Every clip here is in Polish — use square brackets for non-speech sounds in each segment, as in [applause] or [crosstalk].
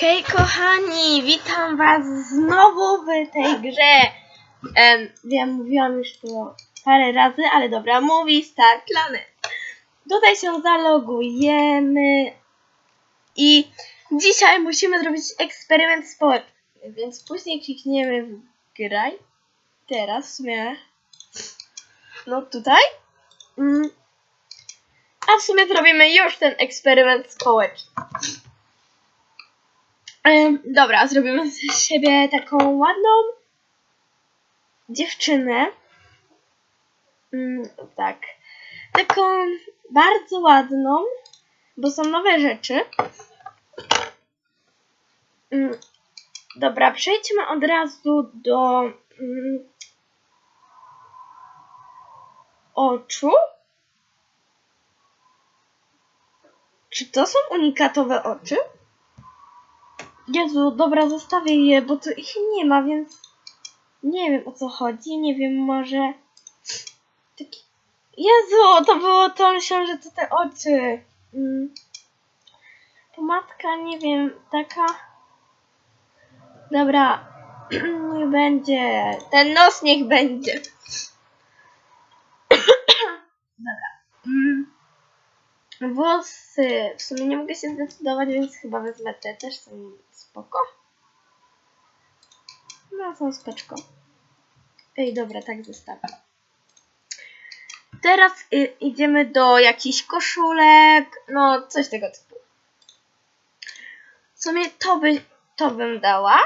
Okej, kochani, witam was znowu w tej grze. Em, wiem, mówiłam już to parę razy, ale dobra, mówi Star Planet. Tutaj się zalogujemy i dzisiaj musimy zrobić eksperyment społeczny, więc później klikniemy w graj. Teraz w sumie, no tutaj. Mm. A w sumie zrobimy już ten eksperyment społeczny. Dobra, zrobimy z siebie taką ładną dziewczynę. Mm, tak. Taką bardzo ładną, bo są nowe rzeczy. Mm, dobra, przejdźmy od razu do mm, oczu. Czy to są unikatowe oczy? Jezu, dobra, zostawię je, bo tu ich nie ma, więc nie wiem o co chodzi. Nie wiem, może. Taki... Jezu, to było to, myślałam, że to te oczy. Mm. Pomadka, nie wiem, taka. Dobra, [clears throat] niech będzie. Ten nos niech będzie. Dobra. Mm. Włosy. W sumie nie mogę się zdecydować, więc chyba wezmę te. Też są spoko. No, są speczko. Ej, dobra, tak zostawię. Teraz y, idziemy do jakichś koszulek. No, coś tego typu. W sumie to, by, to bym dała.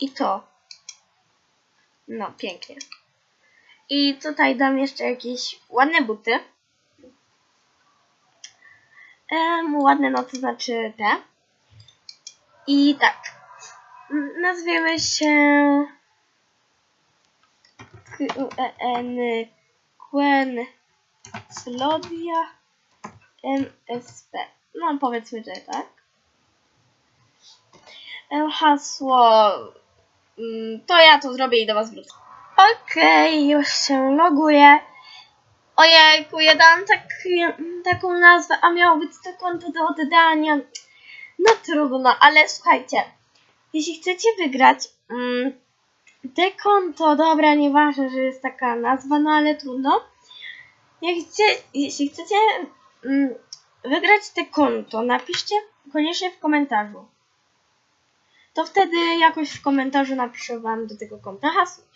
I to. No, pięknie. I tutaj dam jeszcze jakieś ładne buty. Em, ładne, no to znaczy te. I tak. Nazwiemy się Q-U-E-N Quen Slodia MSP. No powiedzmy, że tak. Hasło mm, to ja to zrobię i do was wrócę. Okej, już się loguję. Ojejku, ja dałam tak, taką nazwę, a miało być to konto do oddania. No trudno, ale słuchajcie, jeśli chcecie wygrać mm, te konto, dobra, nieważne, że jest taka nazwa, no ale trudno. Jak chcie, jeśli chcecie mm, wygrać te konto, napiszcie koniecznie w komentarzu. To wtedy jakoś w komentarzu napiszę wam do tego konta hasło.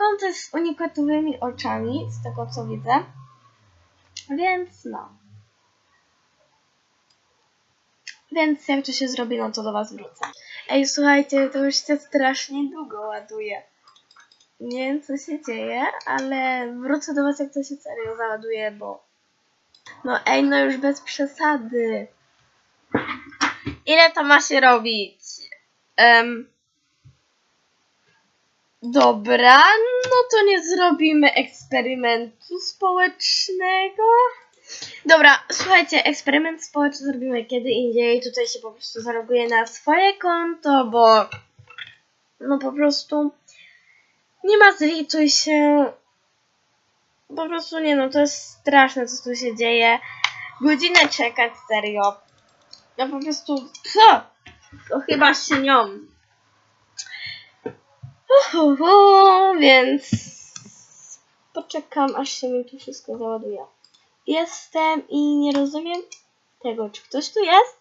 Konto jest z unikatowymi oczami, z tego co widzę. Więc no. Więc jak to się zrobi, no to do was wrócę. Ej, słuchajcie, to już się strasznie długo ładuje. Nie wiem, co się dzieje, ale wrócę do was, jak to się serio załaduje, bo... No ej, no już bez przesady. Ile to ma się robić? Em, Dobra, no to nie zrobimy eksperymentu społecznego. Dobra, słuchajcie, eksperyment społeczny zrobimy kiedy indziej. Tutaj się po prostu zaloguję na swoje konto, bo no po prostu nie ma zlituj się. Po prostu nie no, to jest straszne co tu się dzieje. Godzinę czekać, serio. Ja po prostu, co? To chyba śnią. Więc poczekam, aż się mi tu wszystko załaduje. Jestem i nie rozumiem tego, czy ktoś tu jest.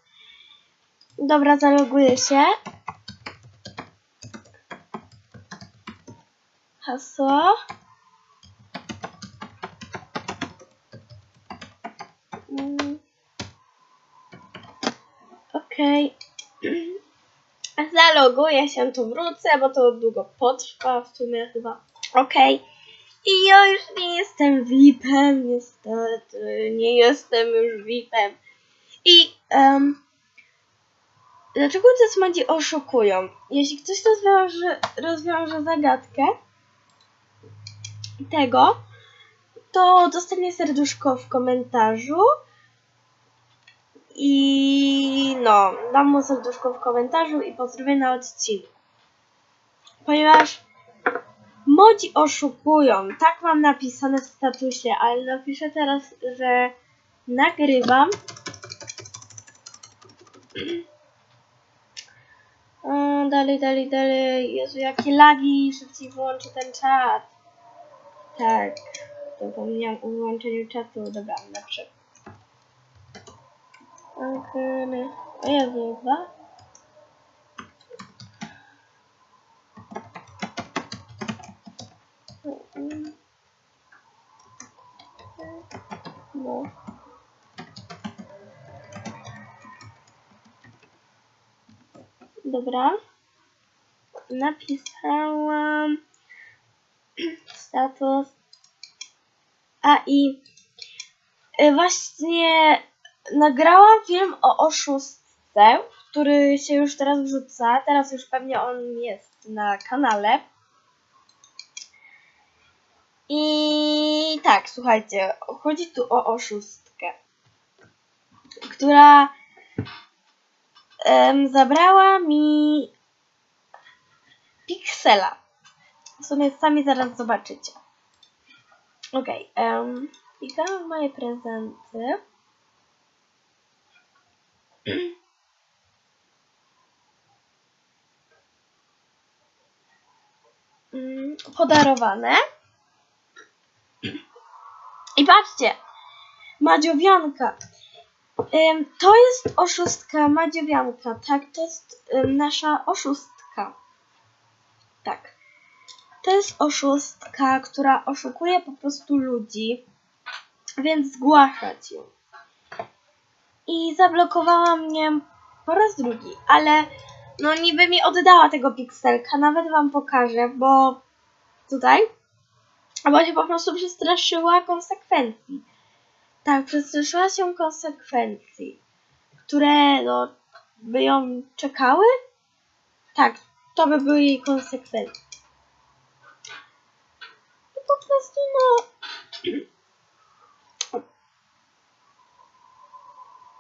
Dobra, zaloguję się. Hasło. Mm. Okej. Zaloguję się, tu wrócę, bo to długo potrwa w sumie chyba. Okej. I ja już nie jestem VIP-em, niestety. Nie jestem już VIP-em. I um, dlaczego te smadzi oszukują? Jeśli ktoś rozwiąże, rozwiąże zagadkę tego, to dostanie serduszko w komentarzu. I no, dam mu serduszko w komentarzu i pozdrowię na odcinku. Ponieważ modzi oszukują, tak mam napisane w statusie, ale napiszę teraz, że nagrywam [clears throat] dalej, dalej, dalej. Jezu, jakie lagi. Szybciej wyłączę ten czat. Tak. Zapomniałam o wyłączeniu czatu. Dobra, lepszy. Okej. O Jezu, dwa? No. Dobra. Napisałam [clears throat] status. A i y, właśnie nagrałam film o oszustce, który się już teraz wrzuca. Teraz już pewnie on jest na kanale. I tak, słuchajcie, chodzi tu o oszustkę, która zabrała mi piksela. W sumie sami zaraz zobaczycie. Okej, okay, klikam w moje prezenty. Mm, Podarowane. I patrzcie, Madziowianka. To jest oszustka Madziowianka, tak? To jest nasza oszustka. Tak. To jest oszustka, która oszukuje po prostu ludzi, więc zgłaszać ją. I zablokowała mnie po raz drugi, ale no niby mi oddała tego pikselka, nawet wam pokażę, bo tutaj bo się po prostu przestraszyła konsekwencji. Tak, przestraszyła się konsekwencji, które no, by ją czekały. Tak, to by były jej konsekwencje. I po prostu no...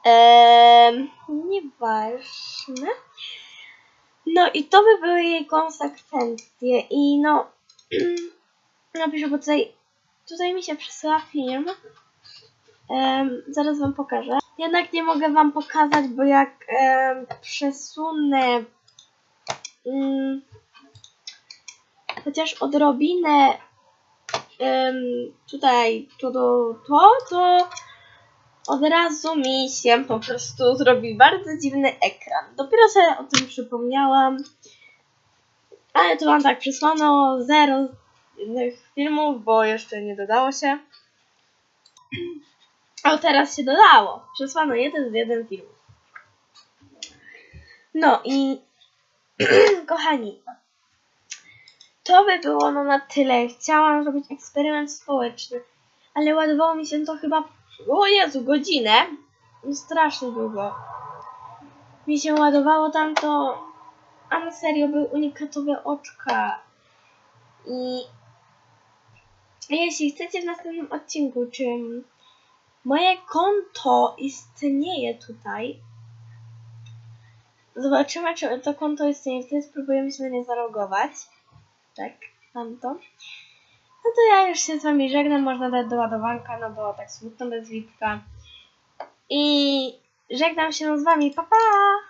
Eee, nieważne. No i to by były jej konsekwencje i no... [clears throat] napiszę, bo tutaj, tutaj mi się przesyła film. Em, zaraz wam pokażę. Jednak nie mogę wam pokazać, bo jak em, przesunę mm, chociaż odrobinę em, tutaj to, to, to, to od razu mi się po prostu zrobi bardzo dziwny ekran. Dopiero sobie o tym przypomniałam. Ale to mam tak przysłano zero innych filmów, bo jeszcze nie dodało się. O, teraz się dodało. Przesłano jeden z jeden film. No i [clears throat] kochani, to by było no na tyle. Chciałam zrobić eksperyment społeczny, ale ładowało mi się to chyba, o Jezu, godzinę. No strasznie długo. Mi się ładowało tam to, a na serio były unikatowe oczka. I jeśli chcecie w następnym odcinku, czy moje konto istnieje tutaj, zobaczymy, czy to konto istnieje, wtedy spróbujemy się na nie zalogować. Tak, mam to. No to ja już się z wami żegnam, można dać do ładowanka, no bo tak smutno bez Witka. I żegnam się z wami, pa pa!